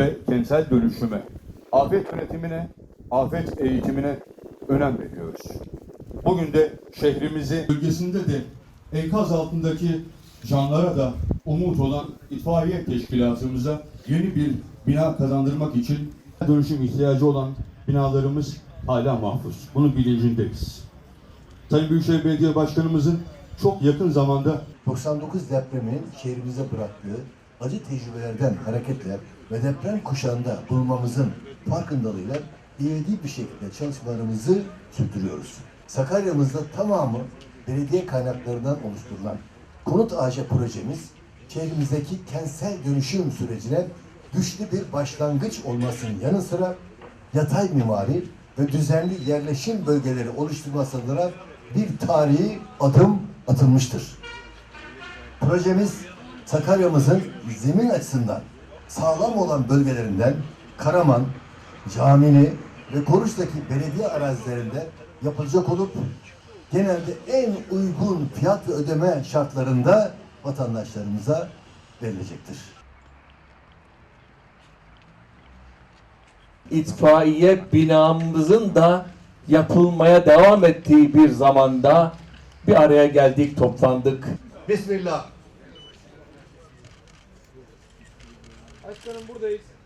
ve kentsel dönüşüme, afet yönetimine, afet eğitimine önem veriyoruz. Bugün de şehrimizi bölgesinde de enkaz altındaki canlara da umut olan itfaiye teşkilatımıza yeni bir bina kazandırmak için dönüşüm ihtiyacı olan binalarımız hala mahfuz. Bunun bilincindeyiz. Sayın Büyükşehir Belediye Başkanımızın çok yakın zamanda 99 depreminin şehrimize bıraktığı acı tecrübelerden hareketle ve deprem kuşağında bulunmamızın farkındalığıyla ivedi bir şekilde çalışmalarımızı sürdürüyoruz. Sakarya'mızda tamamı belediye kaynaklarından oluşturulan konut ağaçı projemiz şehrimizdeki kentsel dönüşüm sürecine güçlü bir başlangıç olmasının yanı sıra yatay mimari ve düzenli yerleşim bölgeleri oluşturması adına bir tarihi adım atılmıştır. Projemiz Sakarya'mızın zemin açısından sağlam olan bölgelerinden Karaman, Camini ve Koruç'taki belediye arazilerinde yapılacak olup genelde en uygun fiyat ve ödeme şartlarında vatandaşlarımıza verilecektir. itfaiye binamızın da yapılmaya devam ettiği bir zamanda bir araya geldik, toplandık. Bismillah. Başkanım buradayız.